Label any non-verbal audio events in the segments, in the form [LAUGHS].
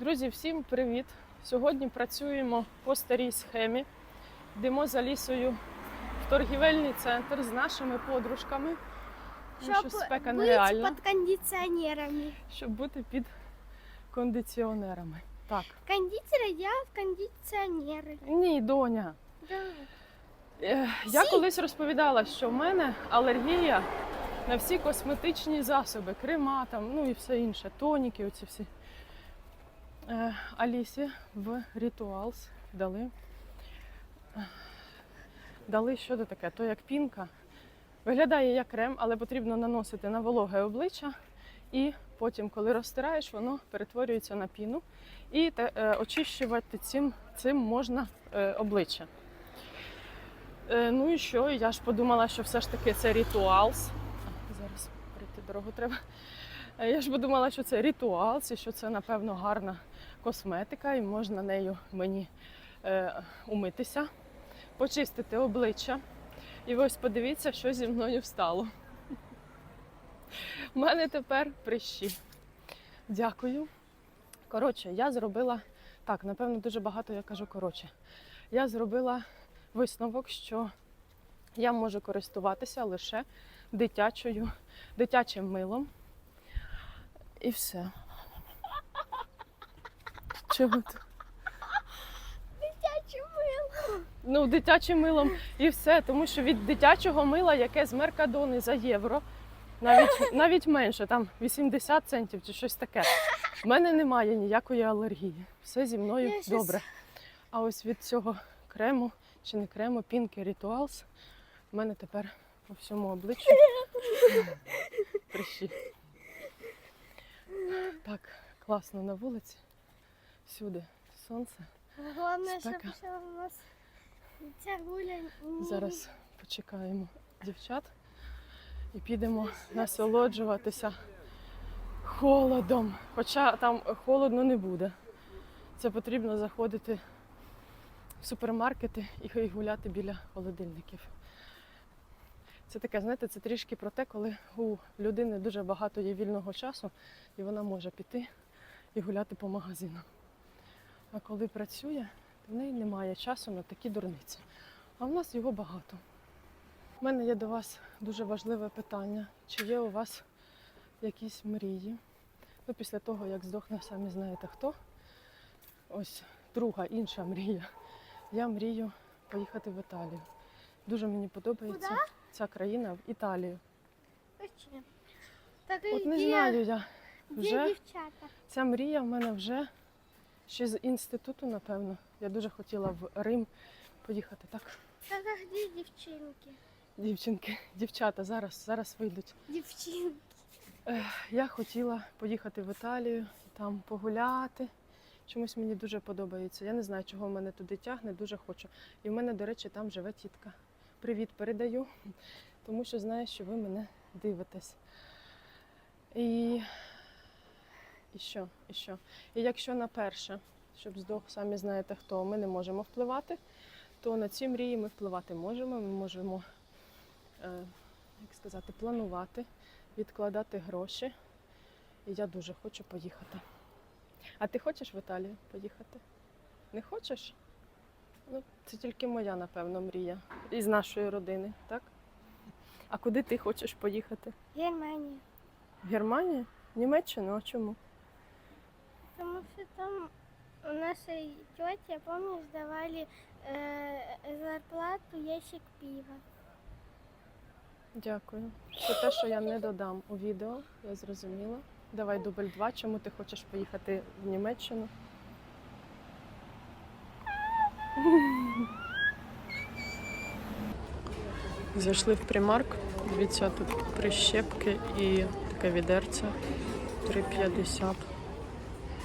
Друзі, всім привіт! Сьогодні працюємо по старій схемі. Йдемо за лісою в торгівельний центр з нашими подружками, тому що спека бути нереальна, під кондиціонерами. щоб бути під кондиціонерами. Так, Кондитери делают кондиціонери. ні, доня. Да. Е, Я колись розповідала, що в мене алергія на всі косметичні засоби, крема, там, ну і все інше, тоніки, оці всі. Е, Алісі в Rituals дали. Дали що це таке? То як пінка. Виглядає як крем, але потрібно наносити на вологе обличчя. І потім, коли розтираєш, воно перетворюється на піну. І е, очищувати цим, цим можна е, обличчя. Е, ну і що? Я ж подумала, що все ж таки це ритуалс. Зараз перейти дорогу треба. Е, Я ж подумала, що це ритуалс і що це, напевно, гарна косметика, і можна нею мені е, умитися, почистити обличчя. І ось подивіться, що зі мною встало. У мене тепер прищі. Дякую. Коротше, я зробила так, напевно, дуже багато я кажу коротше. Я зробила висновок, що я можу користуватися лише дитячою, дитячим милом. І все. Чого ти? Дитяче мило. Ну, дитячим милом і все, тому що від дитячого мила, яке з Меркадони за євро, навіть, навіть менше, там 80 центів чи щось таке. В мене немає ніякої алергії. Все зі мною Я добре. А ось від цього крему чи не крему, пінки Rituals, в мене тепер по всьому обличчю прищі. Так, класно на вулиці. Всюди сонце. Головне, щоб ще у нас ця гуля Зараз почекаємо дівчат і підемо насолоджуватися холодом. Хоча там холодно не буде. Це потрібно заходити в супермаркети і гуляти біля холодильників. Це таке, знаєте, це трішки про те, коли у людини дуже багато є вільного часу, і вона може піти і гуляти по магазинам. А коли працює, то в неї немає часу на такі дурниці. А в нас його багато. У мене є до вас дуже важливе питання. Чи є у вас якісь мрії? Ну, після того, як здохне, самі знаєте хто. Ось друга інша мрія. Я мрію поїхати в Італію. Дуже мені подобається Куда? ця країна в Італію. Точно. Так От не знаю я. Вже дівчата? ця мрія в мене вже ще з інституту, напевно. Я дуже хотіла в Рим поїхати. Так, Так а де дівчинки? дівчинки, дівчата зараз, зараз вийдуть. Дівчинки. Я хотіла поїхати в Італію, там погуляти. Чомусь мені дуже подобається. Я не знаю, чого в мене туди тягне, дуже хочу. І в мене, до речі, там живе тітка. Привіт передаю, [LAUGHS] тому що знаю, що ви мене дивитесь. І, і що? І що? І якщо на перше, щоб здох, самі знаєте хто, ми не можемо впливати, то на ці мрії ми впливати можемо. Ми можемо, е, як сказати, планувати відкладати гроші. І я дуже хочу поїхати. А ти хочеш в Італію поїхати? Не хочеш? Ну, це тільки моя, напевно, мрія. Із нашої родини, так? А куди ти хочеш поїхати? Германія. В Германію? Німеччину? А чому? Тому що там у нашій тьоті, пам'ятаєш, давали е, зарплату ящик пива. Дякую. Це те, що я не додам у відео, я зрозуміла. Давай дубль два. Чому ти хочеш поїхати в Німеччину? Зайшли в примарк. Дивіться, тут прищепки і таке відерце 3,50.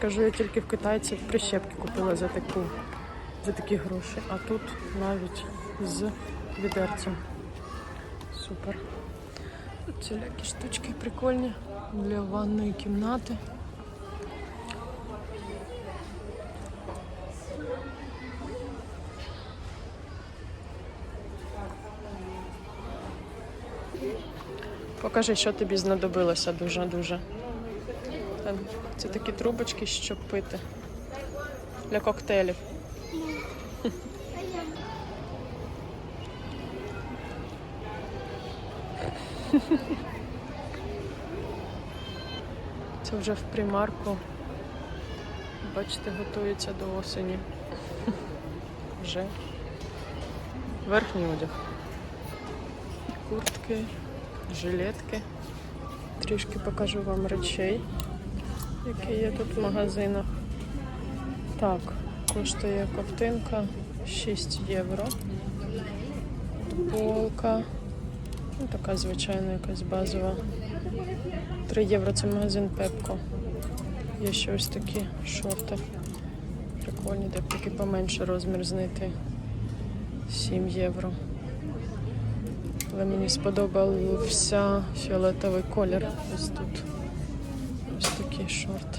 Кажу, я тільки в китайців прищепки купила за таку, за такі гроші, а тут навіть з відерцем. Супер. Тут всілякі штучки прикольні для ванної кімнати. Покажи, що тобі знадобилося дуже-дуже. Це такі трубочки, щоб пити. Для коктейлів. Це вже в примарку. Бачите, готується до осені. Вже. Верхній одяг. Куртки, жилетки. Трішки покажу вам речей, які є тут в магазинах. Так, коштує ковтинка 6 євро. Футболка. Ну, така звичайна якась базова. 3 євро це магазин Пепко. Є ще ось такі шорти. Прикольні, де таки поменше розмір знайти. 7 євро. Але мені сподобався фіолетовий колір. Ось тут. Ось такі шорти.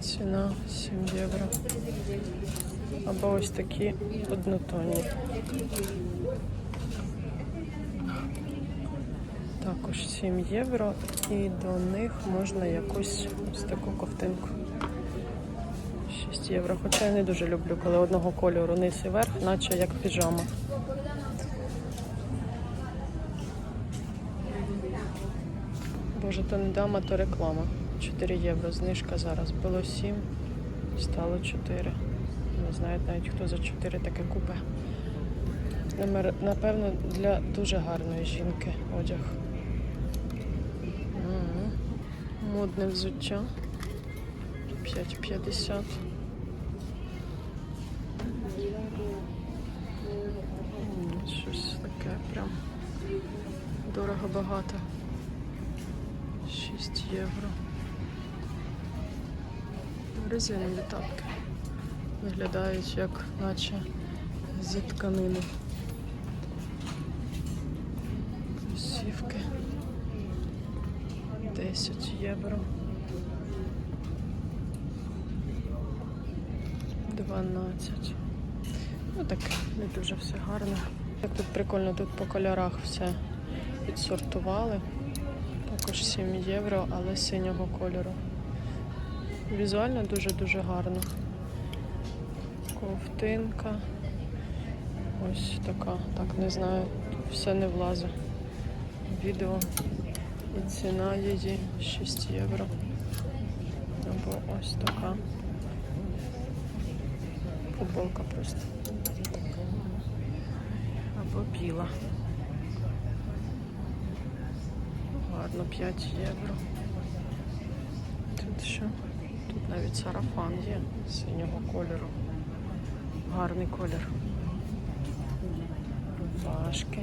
Ціна 7 євро. Або ось такі однотонні. Також 7 євро і до них можна якусь ось таку ковтинку. 6 євро. Хоча я не дуже люблю, коли одного кольору низ і верх, наче як піжама. Боже, то не дама, то реклама. 4 євро. Знижка зараз. Було 7, стало 4. Не знаю навіть хто за 4 таке купе. Напевно, для дуже гарної жінки одяг. Модне взуття. 5,50. Щось таке прям дорого багато. 6 євро. Резинові тапки. Виглядають як наче зі тканини. Сівки. 10 євро. 12. Ну так, не дуже все гарно. Так тут прикольно, тут по кольорах все відсортували. Також 7 євро, але синього кольору. Візуально дуже-дуже гарно. Ковтинка. Ось така. Так, не знаю, все не влазить. Відео. І ціна її 6 євро. Або ось така. Футболка просто. Або біла. Гарно, 5 євро. Тут що? Тут навіть сарафан є синього кольору. Гарний колір. Рубашки.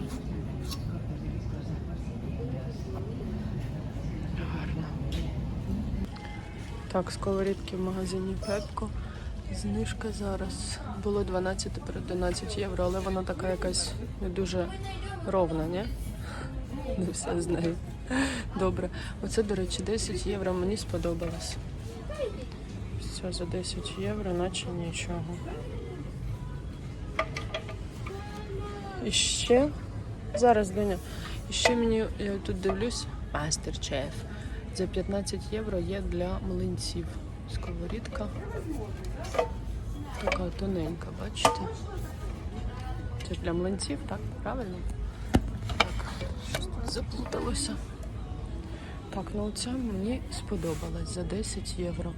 Гарно. Так, сковорідки в магазині Пепко. Знижка зараз. Було 12, тепер 11 євро, але вона така якась не дуже ровна, ні? Не все з нею. Добре. Оце, до речі, 10 євро мені сподобалось. Все за 10 євро, наче нічого. І ще зараз Доня. І ще мені я тут дивлюсь Masterchef. За 15 євро є для млинців. Сковорідка. Така тоненька, бачите? Це для млинців, так? Правильно? Так, щось тут заплуталося. Так, ну оця мені сподобалась за 10 євро.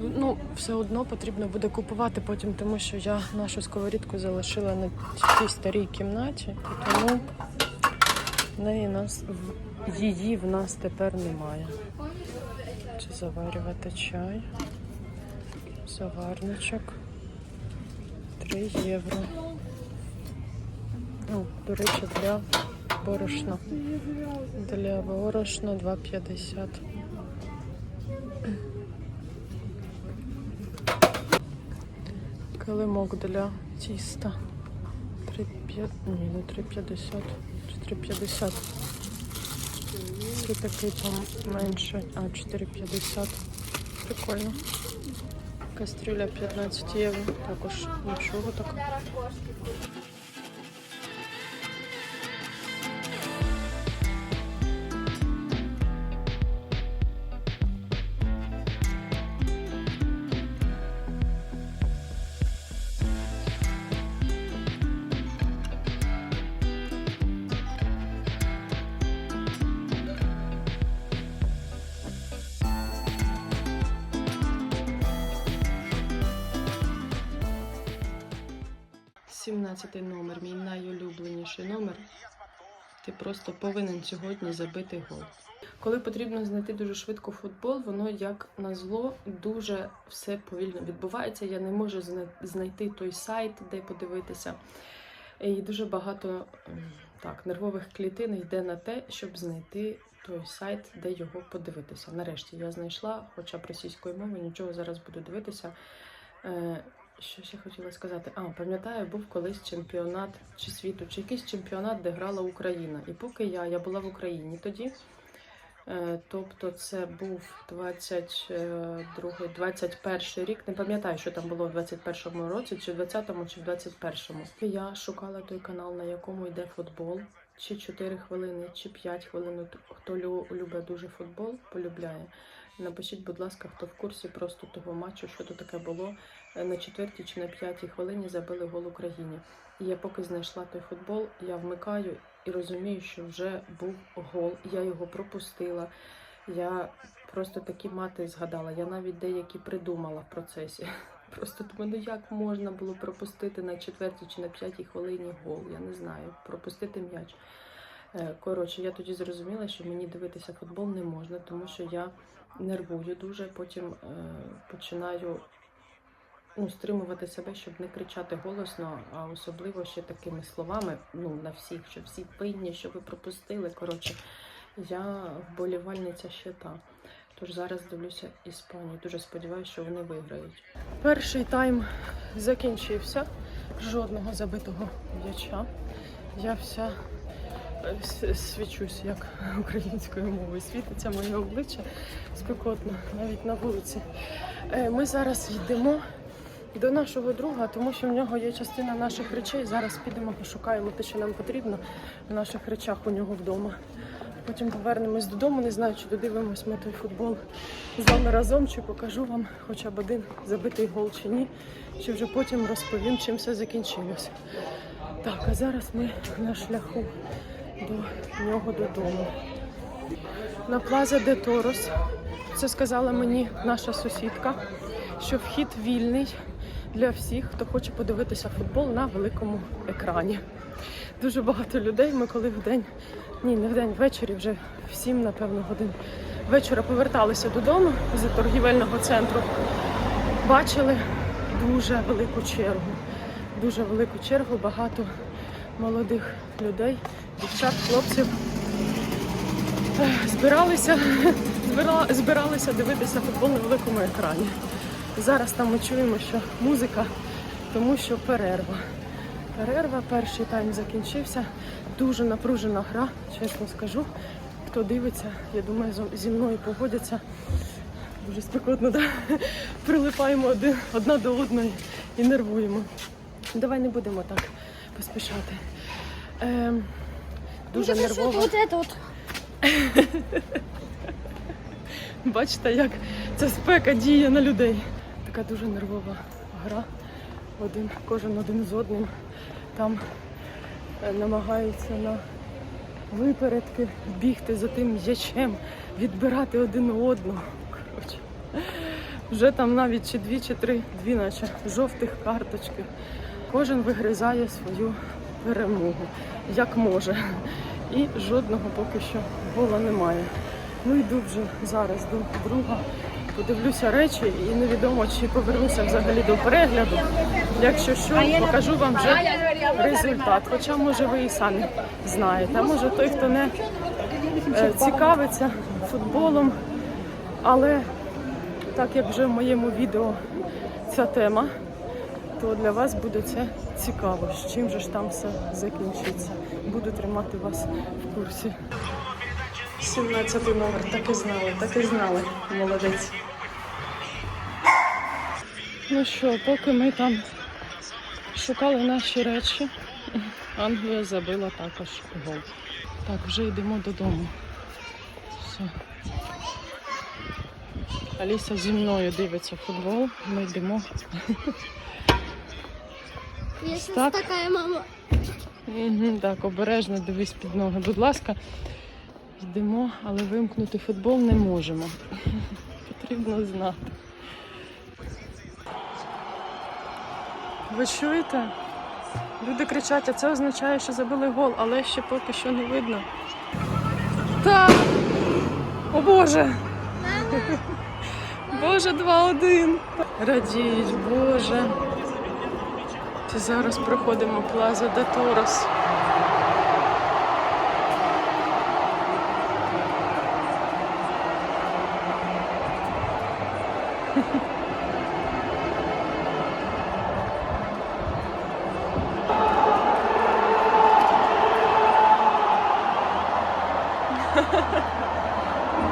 Ну, все одно потрібно буде купувати потім, тому що я нашу сковорідку залишила на тій старій кімнаті, і тому неї нас її в нас тепер немає. Чи заварювати чай? Заварничок. 3 євро. Ну, до речі, для борошна. Для борошна 2,50. Килимок для тіста. 3,5. Ні, не 3,50. Чи 3,50. Це такий поменше. А, 4,50. Прикольно. Кастрюля 15 євро. Також нічого так. 17 номер, мій найулюбленіший номер. Ти просто повинен сьогодні забити гол. Коли потрібно знайти дуже швидко футбол, воно як назло дуже все повільно відбувається. Я не можу знайти той сайт, де подивитися. І дуже багато ем, так, нервових клітин йде на те, щоб знайти той сайт, де його подивитися. Нарешті я знайшла, хоча б російської мови, нічого зараз буду дивитися. Е, що ще хотіла сказати? А, пам'ятаю, був колись чемпіонат чи світу, чи якийсь чемпіонат, де грала Україна. І поки я, я була в Україні тоді. Е, Тобто це був 22 21 рік. Не пам'ятаю, що там було в 21 році, чи в 20-му, чи в 21-му. Я шукала той канал, на якому йде футбол. Чи 4 хвилини, чи 5 хвилин. Хто лю- любить дуже футбол, полюбляє. Напишіть, будь ласка, хто в курсі просто того матчу, що то таке було. Е, На четвертій чи на п'ятій хвилині забили гол Україні. І я поки знайшла той футбол, я вмикаю і розумію, що вже був гол. Я його пропустила. Я просто такі мати згадала. Я навіть деякі придумала в процесі. [LAUGHS] Просто думаю, ну як можна було пропустити на четвертій чи на п'ятій хвилині гол? Я не знаю, пропустити м'яч. Е, Коротше, я тоді зрозуміла, що мені дивитися футбол не можна, тому що я нервую дуже, потім е, починаю ну, стримувати себе, щоб не кричати голосно, а особливо ще такими словами, ну, на всіх, що всі пинні, що ви пропустили. Коротше, я вболівальниця ще та. Тож зараз дивлюся Іспанію. Дуже сподіваюся, що вони виграють. Перший тайм закінчився. Жодного забитого м'яча. Я вся свічусь, як [LAUGHS] українською мовою. Світиться моє обличчя спекотно, навіть на вулиці. Е, Ми зараз йдемо до нашого друга, тому що в нього є частина наших речей. Зараз підемо, пошукаємо те, що нам потрібно в наших речах у нього вдома. Потім повернемось додому. Не знаю, чи додивимось ми той футбол з вами разом, чи покажу вам хоча б один забитий гол чи ні, чи вже потім розповім, чим все закінчилося. Так, а зараз ми на шляху до нього додому. На Плаза де Торос. Це сказала мені наша сусідка, що вхід вільний для всіх, хто хоче подивитися футбол на великому екрані. Дуже багато людей. Ми коли в день, ні, не в день, ввечері, вже в 7, напевно, годин вечора поверталися додому з торгівельного центру. Бачили дуже велику чергу. Дуже велику чергу, багато молодих людей, дівчат, хлопців збиралися, [LAUGHS] збира- збиралися дивитися футбол на великому екрані. Зараз там ми чуємо, що музика, тому що перерва. Перерва, перший тайм закінчився. Дуже напружена гра, чесно скажу. Хто дивиться, я думаю, зі мною погодяться. Дуже спекотно, да? [LAUGHS] прилипаємо один, одна до одної і нервуємо. Давай не будемо так поспішати. Ем, дуже Ну, что нервово. [LAUGHS] Бачите, як ця спека діє на людей. Така дуже нервова гра. Один, кожен один з одним. Там е, намагаються на випередки бігти за тим м'ячем, відбирати один у одного. Коротше. Вже там навіть чи дві, чи три, дві наче жовтих карточки. Кожен вигризає свою перемогу, як може. І жодного поки що гола немає. Ну йду вже зараз до друга, подивлюся речі і невідомо, чи повернуся взагалі до перегляду. Якщо що, покажу вам вже результат. Хоча, може, ви і самі знаєте. А може той, хто не е, цікавиться футболом, але так як вже в моєму відео ця тема, то для вас буде це цікаво. З чим же ж там все закінчиться. Буду тримати вас в курсі. 17 номер, так і знали, так і знали. Молодець. Ну що, поки ми там шукали наші речі, Англія забила також гол. Так, вже йдемо додому. Все. Аліса зі мною дивиться футбол, ми йдемо. Я Так. такая мама. Угу, так, обережно дивись під ноги. Будь ласка, йдемо, але вимкнути футбол не можемо. [LAUGHS] Потрібно знати. Ви чуєте? Люди кричать, а це означає, що забили гол, але ще поки що не видно. Так! О Боже! [LAUGHS] Боже, 2-1. Радіють, Боже. Зараз проходимо Плаза де Торос. [LAUGHS]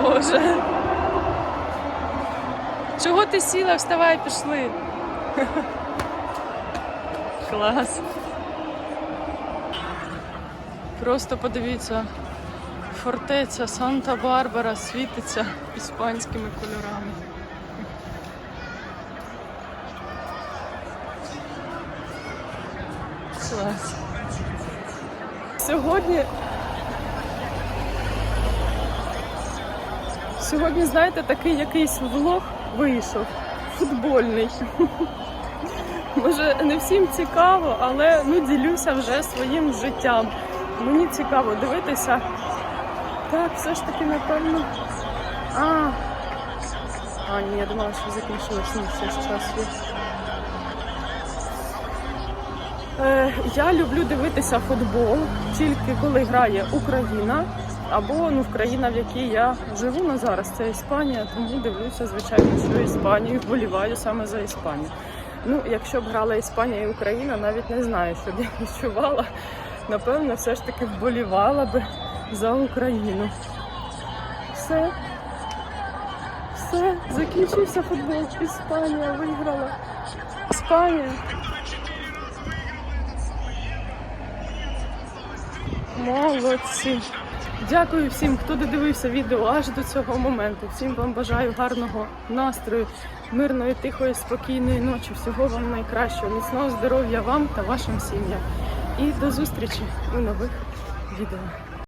Боже. Чого ти сіла? Вставай, пішли. [LAUGHS] Клас. Просто подивіться, фортеця Санта-Барбара світиться іспанськими кольорами. Клас. Сьогодні. Сьогодні, знаєте, такий якийсь влог вийшов футбольний. Може, не всім цікаво, але ну ділюся вже своїм життям. Мені цікаво дивитися. Так, все ж таки, напевно. А, а ні, я думала, що закінчилось. Ні, все ж час є. Е, я люблю дивитися футбол тільки коли грає Україна або ну, в країна, в якій я живу на зараз, це Іспанія, тому дивлюся, звичайно, що Іспанію вболіваю саме за Іспанію. Ну, якщо б грала Іспанія і Україна, навіть не знаю, що б я відчувала. Напевно, все ж таки вболівала би за Україну. Все. Все, закінчився футбол. Іспанія виграла. Іспанія. Молодці. Дякую всім, хто додивився відео аж до цього моменту. Всім вам бажаю гарного настрою, мирної, тихої, спокійної ночі. Всього вам найкращого, міцного здоров'я вам та вашим сім'ям. І до зустрічі у нових відео.